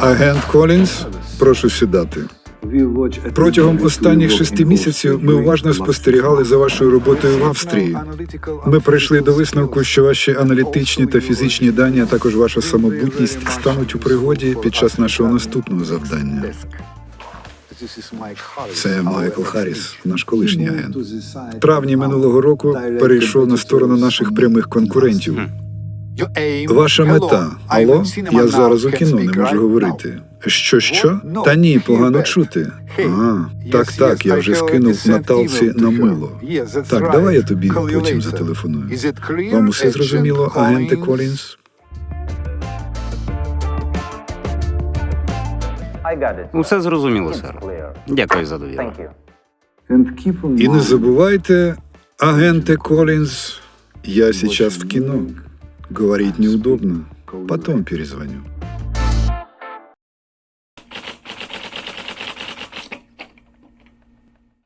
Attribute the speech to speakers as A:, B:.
A: Агент Колінз, прошу сідати. Протягом останніх шести місяців ми уважно спостерігали за вашою роботою в Австрії. Ми прийшли до висновку, що ваші аналітичні та фізичні дані, а також ваша самобутність стануть у пригоді під час нашого наступного завдання. Це Майкл Харріс, наш колишній агент. В травні минулого року перейшов на сторону наших прямих конкурентів. Ваша мета, алло? Я зараз у кіно не можу говорити. Що, що? Та ні, погано чути. А, так, так, я вже скинув Наталці на мило. Так, давай я тобі потім зателефоную. Вам усе зрозуміло, агенте Колінз?
B: Усе зрозуміло, сер. Дякую за довіру.
A: І не забувайте, агенте Колінз, я сейчас в кино. Говорить неудобно. Потом перезвоню.